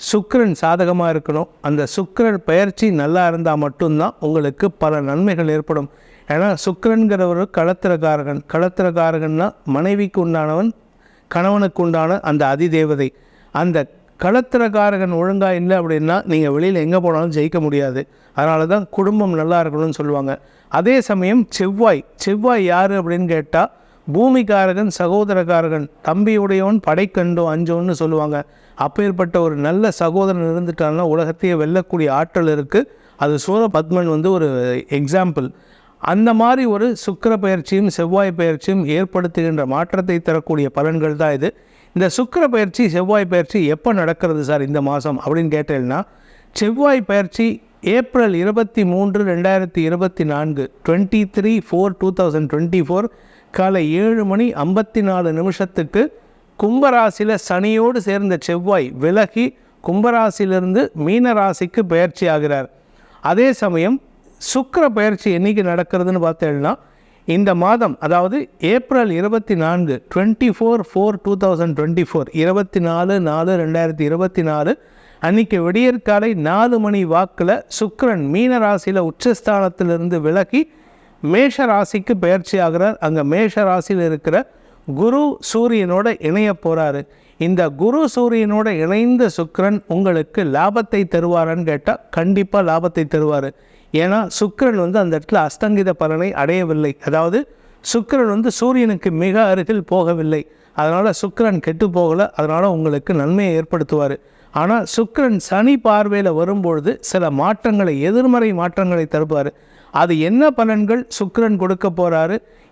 சுக்கரன் சாதகமாக இருக்கணும். அந்த சுக்கரன் பயிற்சி நல்லா இருந்தால் மட்டும்தான் உங்களுக்கு பல நன்மைகள் ஏற்படும். ஏன்னா சுக்கரன்கிற ஒரு களத்திரக்காரகன். களத்திரக்காரகன்னா மனைவிக்கு உண்டானவன் கணவனுக்கு உண்டான அந்த அதிதேவதை. அந்த களத்திரக்காரகன் ஒழுங்காக இல்லை அப்படின்னா நீங்கள் வெளியில் எங்கே போனாலும் ஜெயிக்க முடியாது. அதனால தான் குடும்பம் நல்லா இருக்கணும்னு சொல்லுவாங்க. அதே சமயம் செவ்வாய். செவ்வாய் யார் அப்படின்னு கேட்டால் பூமிக்காரகன் சகோதரக்காரகன் தம்பியுடையவன் படைக்கண்டோ அஞ்சோன்னு சொல்லுவாங்க. அப்பேற்பட்ட ஒரு நல்ல சகோதரன் இருந்துட்டாங்கன்னா உலகத்தையே வெல்லக்கூடிய ஆற்றல் இருக்குது அது சூரபத்மன் வந்து ஒரு எக்ஸாம்பிள் அந்த மாதிரி ஒரு சுக்கிர பயிற்சியும் செவ்வாய் பயிற்சியும் ஏற்படுத்துகின்ற மாற்றத்தை தரக்கூடிய பலன்கள் தான் இது. இந்த சுக்கிர பயிற்சி செவ்வாய் பயிற்சி எப்போ நடக்கிறது சார் இந்த மாதம் அப்படின்னு கேட்டேன்னா செவ்வாய் பயிற்சி ஏப்ரல் இருபத்தி மூன்று ரெண்டாயிரத்தி இருபத்தி நான்கு twenty three four two thousand twenty four காலை ஏழு மணி ஐம்பத்தி நாலு நிமிஷத்துக்கு கும்பராசியில் சனியோடு சேர்ந்த செவ்வாய் விலகி கும்பராசியிலிருந்து மீன ராசிக்கு பயிற்சி ஆகிறார். அதே சமயம் சுக்கர பயிற்சி என்றைக்கு நடக்கிறதுன்னு பார்த்தேன்னா இந்த மாதம் அதாவது ஏப்ரல் இருபத்தி நான்கு twenty four four two thousand twenty four இருபத்தி நாலு நாலு ரெண்டாயிரத்தி இருபத்தி நாலு அன்றைக்கி விடியற்காலை நாலு மணி வாக்கில் சுக்கரன் மீன ராசியில் உச்சஸ்தானத்திலிருந்து விலகி மேஷ ராசிக்கு பயிற்சி ஆகிறார். அங்கே மேஷ ராசியில் இருக்கிற குரு சூரியனோட இணைய போகிறாரு இந்த குரு சூரியனோட இணைந்த சுக்கிரன் உங்களுக்கு லாபத்தை தருவாரான்னு கேட்டால் கண்டிப்பாக லாபத்தை தருவார். ஏன்னா சுக்ரன் வந்து அந்த இடத்துல அஸ்தங்கித பலனை அடையவில்லை. அதாவது சுக்ரன் வந்து சூரியனுக்கு மிக அருகில் போகவில்லை. அதனால் சுக்ரன் கெட்டு போகலை. அதனால் உங்களுக்கு நன்மையை ஏற்படுத்துவார். ஆனால் சுக்ரன் சனி பார்வையில் வரும்பொழுது சில மாற்றங்களை எதிர்மறை மாற்றங்களை தருவார். அது என்ன பலன்கள்? சுக்ரன் கொடுக்க போகிறாரு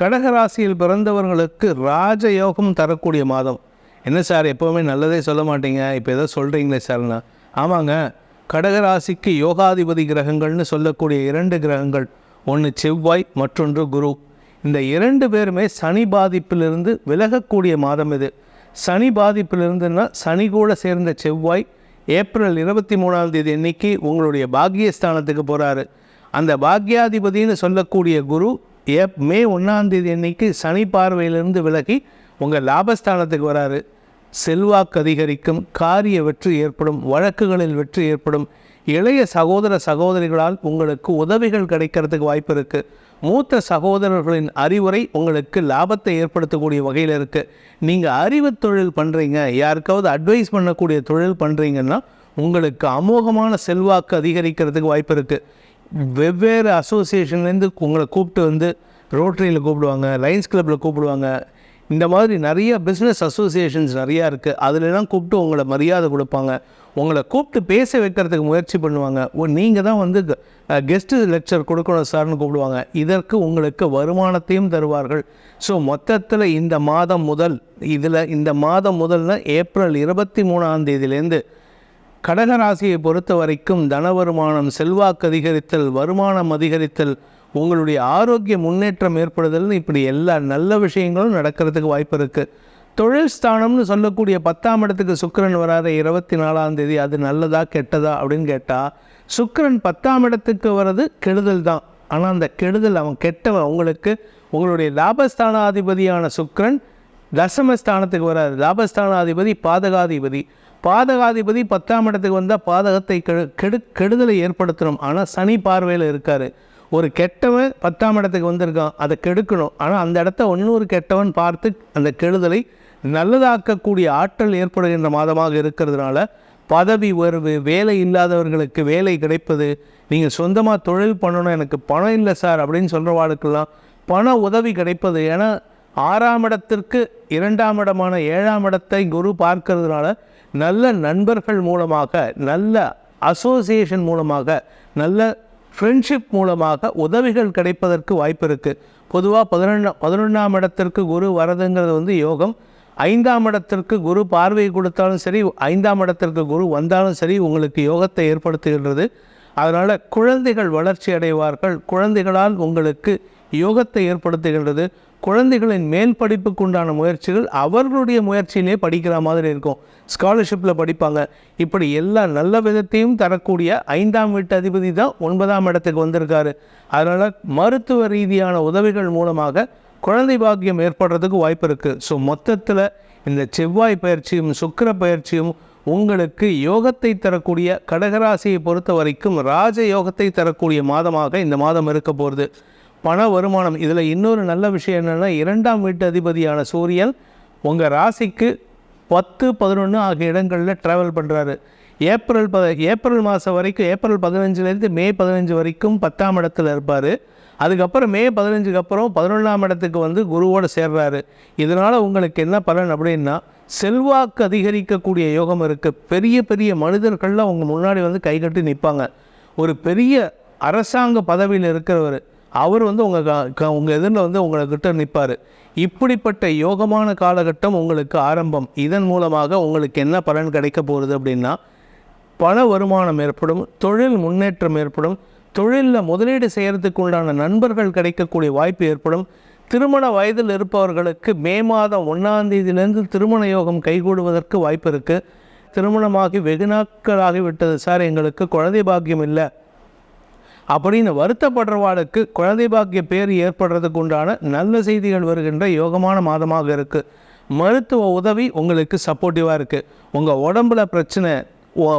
கடகராசியில் பிறந்தவர்களுக்கு ராஜயோகம் தரக்கூடிய மாதம். என்ன சார் எப்போவுமே நல்லதே சொல்ல மாட்டீங்க? இப்போ ஏதோ சொல்கிறீங்களே சார்னா ஆமாங்க. கடகராசிக்கு யோகாதிபதி கிரகங்கள்னு சொல்லக்கூடிய இரண்டு கிரகங்கள். ஒன்று செவ்வாய் மற்றொன்று குரு. இந்த இரண்டு பேருமே சனி பாதிப்பிலிருந்து விலகக்கூடிய மாதம் இது. சனி பாதிப்பிலிருந்துன்னா சனி கூட சேர்ந்த செவ்வாய் ஏப்ரல் இருபத்தி மூணாம் தேதி அன்னைக்கு உங்களுடைய பாக்கியஸ்தானத்துக்கு போகிறாரு அந்த பாக்யாதிபதினு சொல்லக்கூடிய குரு ஏப் மே ஒன்றாந்தேதி அன்னைக்கு சனி பார்வையிலிருந்து விலகி உங்கள் லாபஸ்தானத்துக்கு வராரு. செல்வாக்கு அதிகரிக்கும் காரிய வெற்றி ஏற்படும் வழக்குகளில் வெற்றி ஏற்படும். இளைய சகோதர சகோதரிகளால் உங்களுக்கு உதவிகள் கிடைக்கிறதுக்கு வாய்ப்பு இருக்குது மூத்த சகோதரர்களின் அறிவுரை உங்களுக்கு லாபத்தை ஏற்படுத்தக்கூடிய வகையில் இருக்குது நீங்கள் அறிவு தொழில் பண்ணுறீங்க யாருக்காவது அட்வைஸ் பண்ணக்கூடிய தொழில் பண்ணுறீங்கன்னா உங்களுக்கு அமோகமான செல்வாக்கு அதிகரிக்கிறதுக்கு வாய்ப்பு இருக்குது வெவ்வேறு அசோசியேஷன்லேருந்து உங்களை கூப்பிட்டு வந்து ரோட்டரியில் கூப்பிடுவாங்க லைன்ஸ் கிளப்பில் கூப்பிடுவாங்க. இந்த மாதிரி நிறைய பிஸ்னஸ் அசோசியேஷன்ஸ் நிறையா இருக்குது அதுலலாம் கூப்பிட்டு உங்களை மரியாதை கொடுப்பாங்க. உங்களை கூப்பிட்டு பேச வைக்கிறதுக்கு முயற்சி பண்ணுவாங்க. நீங்கள் தான் வந்து கெஸ்ட்டு லெக்சர் கொடுக்கணும் சார்னு கூப்பிடுவாங்க. இதற்கு உங்களுக்கு வருமானத்தையும் தருவார்கள். ஸோ மொத்தத்தில் இந்த மாதம் முதல் இதில் இந்த மாதம் முதல்னா ஏப்ரல் இருபத்தி மூணாம் தேதியிலேருந்து கடகராசியை பொறுத்த வரைக்கும் தன வருமானம் செல்வாக்கு அதிகரித்தல் வருமானம் அதிகரித்தல் உங்களுடைய ஆரோக்கிய முன்னேற்றம் ஏற்படுதல்னு இப்படி எல்லா நல்ல விஷயங்களும் நடக்கிறதுக்கு வாய்ப்பு இருக்குது தொழில் ஸ்தானம்னு சொல்லக்கூடிய பத்தாம் இடத்துக்கு சுக்கிரன் வராத இருபத்தி நாலாம் தேதி அது நல்லதா கெட்டதா அப்படின்னு கேட்டால் சுக்கரன் பத்தாம் இடத்துக்கு வர்றது கெடுதல் தான். ஆனால் அந்த கெடுதல் அவன் கெட்டவன். உங்களுக்கு உங்களுடைய லாபஸ்தானாதிபதியான சுக்கிரன் தசமஸ்தானத்துக்கு வராது லாபஸ்தானாதிபதி பாதகாதிபதி. பாதகாதிபதி பத்தாம் இடத்துக்கு வந்தால் பாதகத்தை கெடு கெடு கெடுதலை ஏற்படுத்தணும். ஆனால் சனி பார்வையில் இருக்கார். ஒரு கெட்டவன் பத்தாம் இடத்துக்கு வந்திருக்கான். அதை கெடுக்கணும். ஆனால் அந்த இடத்த இன்னொரு கெட்டவன் பார்த்து அந்த கெடுதலை நல்லதாக்கக்கூடிய ஆற்றல் ஏற்படுகின்ற மாதமாக இருக்கிறதுனால பதவி உயர்வு வேலை இல்லாதவர்களுக்கு வேலை கிடைப்பது நீங்கள் சொந்தமாக தொழில் பண்ணணும் எனக்கு பணம் இல்லை சார் அப்படின்னு சொல்கிறவாளுக்கெல்லாம் பண உதவி கிடைப்பது. ஏன்னா ஆறாம் இடத்திற்கு இரண்டாம் இடமான ஏழாம் இடத்தை குரு பார்க்கறதுனால நல்ல நண்பர்கள் மூலமாக நல்ல அசோசியேஷன் மூலமாக நல்ல ஃப்ரெண்ட்ஷிப் மூலமாக உதவிகள் கிடைப்பதற்கு வாய்ப்பு இருக்குது பொதுவாக பதினொன்னா பதினொன்றாம் இடத்திற்கு குரு வரதுங்கிறது வந்து யோகம். ஐந்தாம் இடத்திற்கு குரு பார்வை கொடுத்தாலும் சரி ஐந்தாம் இடத்திற்கு குரு வந்தாலும் சரி உங்களுக்கு யோகத்தை ஏற்படுத்துகின்றது. அதனால் குழந்தைகள் வளர்ச்சி அடைவார்கள். குழந்தைகளால் உங்களுக்கு யோகத்தை ஏற்படுத்துகின்றது. குழந்தைகளின் மேல் படிப்புக்கு உண்டான முயற்சிகள் அவர்களுடைய முயற்சியிலே படிக்கிற மாதிரி இருக்கும். ஸ்காலர்ஷிப்பில் படிப்பாங்க. இப்படி எல்லா நல்ல விதத்தையும் தரக்கூடிய ஐந்தாம் வீட்டு அதிபதி தான் ஒன்பதாம் இடத்துக்கு வந்திருக்காரு. அதனால் மருத்துவ ரீதியான உதவிகள் மூலமாக குழந்தை பாக்கியம் ஏற்படுறதுக்கு வாய்ப்பு இருக்குது ஸோ மொத்தத்தில் இந்த செவ்வாய் பயிற்சியும் சுக்கிர பயிற்சியும் உங்களுக்கு யோகத்தை தரக்கூடிய கடகராசியை பொறுத்த வரைக்கும் ராஜ யோகத்தை தரக்கூடிய மாதமாக இந்த மாதம் இருக்க போகிறது பண வருமானம். இதில் இன்னொரு நல்ல விஷயம் என்னென்னா இரண்டாம் வீட்டு அதிபதியான சூரியன் உங்கள் ராசிக்கு பத்து பதினொன்று ஆகிய இடங்களில் ட்ராவல் பண்ணுறாரு ஏப்ரல் ப ஏப்ரல் மாதம் வரைக்கும் ஏப்ரல் பதினஞ்சுலேருந்து மே பதினஞ்சு வரைக்கும் பத்தாம் இடத்துல இருப்பார். அதுக்கப்புறம் மே பதினஞ்சுக்கு அப்புறம் பதினொன்றாம் இடத்துக்கு வந்து குருவோடு சேர்றாரு. இதனால் உங்களுக்கு என்ன பலன் அப்படின்னா செல்வாக்கு அதிகரிக்கக்கூடிய யோகம் இருக்குது பெரிய பெரிய மனிதர்கள்லாம் உங்கள் முன்னாடி வந்து கைகட்டி நிற்பாங்க ஒரு பெரிய அரசாங்க பதவியில் இருக்கிறவர் அவர் வந்து உங்கள் உங்கள் எதிரில் வந்து உங்கள்கிட்ட நிற்பார் இப்படிப்பட்ட யோகமான காலகட்டம் உங்களுக்கு ஆரம்பம். இதன் மூலமாக உங்களுக்கு என்ன பலன் கிடைக்க போகிறது அப்படின்னா பண வருமானம் ஏற்படும் தொழில் முன்னேற்றம் ஏற்படும் தொழிலில் முதலீடு செய்கிறதுக்கு உண்டான நண்பர்கள் கிடைக்கக்கூடிய வாய்ப்பு ஏற்படும். திருமண வயதில் இருப்பவர்களுக்கு மே மாதம் ஒன்றாம் தேதியிலேருந்து திருமண யோகம் கைகூடுவதற்கு வாய்ப்பு இருக்குது திருமணமாகி வெகு நாட்களாகி விட்டது சார் எங்களுக்கு. குழந்தை பாக்கியம் இல்லை. அப்படின்னு வருத்தப்படுறவாளுக்கு குழந்தை பாக்கிய பேர் ஏற்படுறதுக்கு உண்டான நல்ல செய்திகள் வருகின்ற யோகமான மாதமாக இருக்குது மருத்துவ உதவி உங்களுக்கு சப்போர்ட்டிவாக இருக்குது உங்கள் உடம்புல பிரச்சனை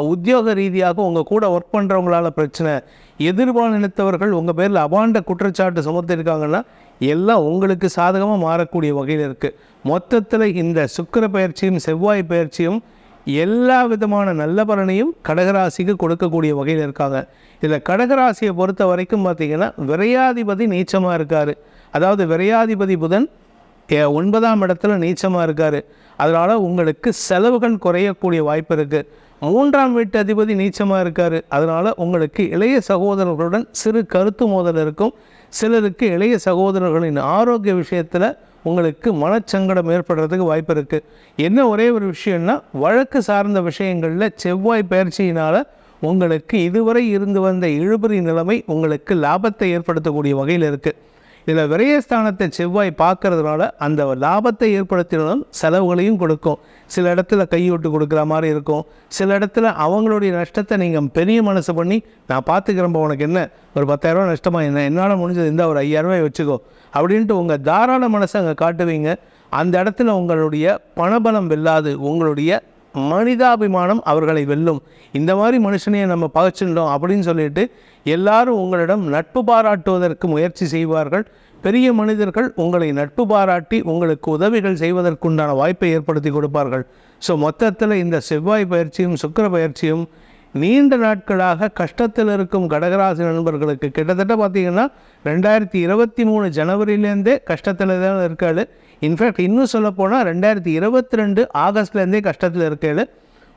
உத்தியோக ரீதியாக உங்கள் கூட ஒர்க் பண்ணுறவங்களால பிரச்சனை எதிர்பாலினத்தவர்கள் உங்கள் பேரில் அபாண்ட குற்றச்சாட்டு சுமத்திருக்காங்கன்னா எல்லாம் உங்களுக்கு சாதகமாக மாறக்கூடிய வகையில் இருக்குது மொத்தத்தில் இந்த சுக்கிர பயிற்சியும் செவ்வாய் பயிற்சியும் எல்லா விதமான நல்ல பலனையும் கடகராசிக்கு கொடுக்கக்கூடிய வகையில் இருக்காங்க. இதில் கடகராசியை பொறுத்த வரைக்கும் பார்த்தீங்கன்னா விரையாதிபதி நீச்சமாக இருக்கார். அதாவது விரையாதிபதி புதன் ஏ- ஒன்பதாம் இடத்துல நீச்சமாக இருக்கார். அதனால் உங்களுக்கு செலவுகள் குறையக்கூடிய வாய்ப்பு இருக்குது மூன்றாம் வீட்டு அதிபதி நீச்சமாக இருக்கார். அதனால் உங்களுக்கு இளைய சகோதரர்களுடன் சிறு கருத்து மோதல் இருக்கும். சிலருக்கு இளைய சகோதரர்களின் ஆரோக்கிய விஷயத்தில் உங்களுக்கு மனச்சங்கடம் ஏற்படுறதுக்கு வாய்ப்பு இருக்குது என்ன ஒரே ஒரு விஷயம்னா வழக்கு சார்ந்த விஷயங்களில் செவ்வாய் பயிற்சியினால் உங்களுக்கு இதுவரை இருந்து வந்த இழுபறி நிலைமை உங்களுக்கு லாபத்தை ஏற்படுத்தக்கூடிய வகையில் இருக்குது இதில் விரயஸ்தானத்தை செவ்வாய் பார்க்கறதுனால அந்த லாபத்தை ஏற்படுத்தினாலும் செலவுகளையும் கொடுக்கும். சில இடத்துல கையோட்டு கொடுக்குற மாதிரி இருக்கும். சில இடத்துல அவங்களுடைய நஷ்டத்தை நீங்கள் பெரிய மனசு பண்ணி நான் பார்த்துக்கிறப்ப உனக்கு என்ன? ஒரு பத்தாயிரரூவா நஷ்டமா? என்ன என்னால் முடிஞ்சது? இந்த ஒரு ஐயாயிரரூவாய் வச்சுக்கோ. அப்படின்ட்டு உங்கள் தாராள மனசை அங்கே காட்டுவீங்க. அந்த இடத்துல உங்களுடைய பணபலம் வெல்லாது. உங்களுடைய மனிதாபிமானம் அவர்களை வெல்லும். இந்த மாதிரி மனுஷனையே நம்ம பகைச்சிட்டோம் அப்படின்னு சொல்லிட்டு எல்லாரும் உங்களிடம் நட்பு பாராட்டுவதற்கு முயற்சி செய்வார்கள். பெரிய மனிதர்கள் உங்களை நட்பு பாராட்டி உங்களுக்கு உதவிகள் செய்வதற்குண்டான வாய்ப்பை ஏற்படுத்தி கொடுப்பார்கள். ஸோ மொத்தத்தில் இந்த செவ்வாய் பயிற்சியும் சுக்கிர பயிற்சியும் நீண்ட நாட்களாக கஷ்டத்தில் இருக்கும் கடகராசி நண்பர்களுக்கு கிட்டத்தட்ட பார்த்தீங்கன்னா ரெண்டாயிரத்தி இருபத்தி மூணு ஜனவரியிலேருந்தே கஷ்டத்தில் தான் இருக்காது இன்ஃபேக்ட் இன்னும் சொல்லப்போனால் ரெண்டாயிரத்தி இருபத்தி ரெண்டு ஆகஸ்ட்லேருந்தே கஷ்டத்தில் இருக்கையில்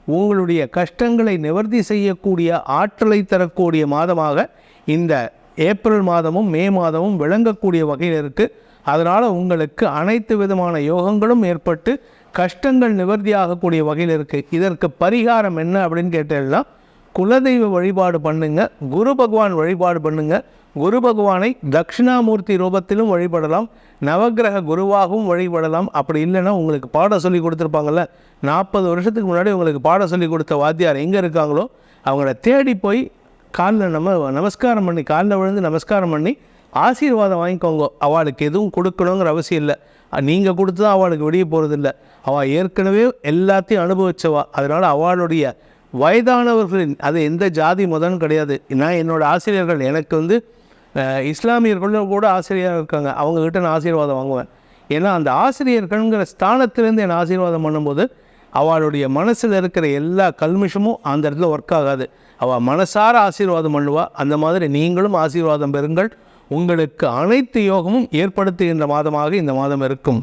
உங்களுடைய கஷ்டங்களை நிவர்த்தி செய்யக்கூடிய ஆற்றலை தரக்கூடிய மாதமாக இந்த ஏப்ரல் மாதமும் மே மாதமும் விளங்கக்கூடிய வகையில் இருக்குது அதனால் உங்களுக்கு அனைத்து விதமான யோகங்களும் ஏற்பட்டு கஷ்டங்கள் நிவர்த்தியாகக்கூடிய வகையில் இருக்குது இதற்கு பரிகாரம் என்ன அப்படின்னு கேட்டீங்கன்னா குலதெய்வ வழிபாடு பண்ணுங்கள் குரு பகவான் வழிபாடு பண்ணுங்கள் குரு பகவானை தட்சிணாமூர்த்தி ரூபத்திலும் வழிபடலாம் நவக்கிரக குருவாகவும் வழிபடலாம். அப்படி இல்லைன்னா உங்களுக்கு பாடம் சொல்லி கொடுத்துருப்பாங்கல்ல நாற்பது வருஷத்துக்கு முன்னாடி உங்களுக்கு பாடம் சொல்லி கொடுத்த வாத்தியார் எங்கே இருக்காங்களோ அவங்கள தேடி போய் காலில் நம்ம நமஸ்காரம் பண்ணி காலில் விழுந்து நமஸ்காரம் பண்ணி ஆசீர்வாதம் வாங்கிக்கோங்க. அவளுக்கு எதுவும் கொடுக்கணுங்கிற அவசியம் இல்லை. நீங்கள் கொடுத்து தான் அவளுக்கு வெளியே போகிறதில்ல அவள் ஏற்கனவே எல்லாத்தையும் அனுபவிச்சவா. அதனால் அவளுடைய வயதானவர்களின் அது எந்த ஜாதி முதன் கிடையாது. நான் என்னோடய ஆசிரியர்கள் எனக்கு வந்து இஸ்லாமியர்களும் கூட ஆசிரியராக இருக்காங்க. அவங்கக்கிட்ட நான் ஆசீர்வாதம் வாங்குவேன். ஏன்னா அந்த ஆசிரியர்கள்ங்கிற ஸ்தானத்திலேருந்து என்னை ஆசீர்வாதம் பண்ணும்போது அவளுடைய மனசில் இருக்கிற எல்லா கல்மிஷமும் அந்த இடத்துல ஒர்க் ஆகாது. அவள் மனசார ஆசீர்வாதம் பண்ணுவா. அந்த மாதிரி நீங்களும் ஆசீர்வாதம் பெறுங்கள். உங்களுக்கு அனைத்து யோகமும் ஏற்படுத்துகின்ற மாதமாக இந்த மாதம் இருக்கும்.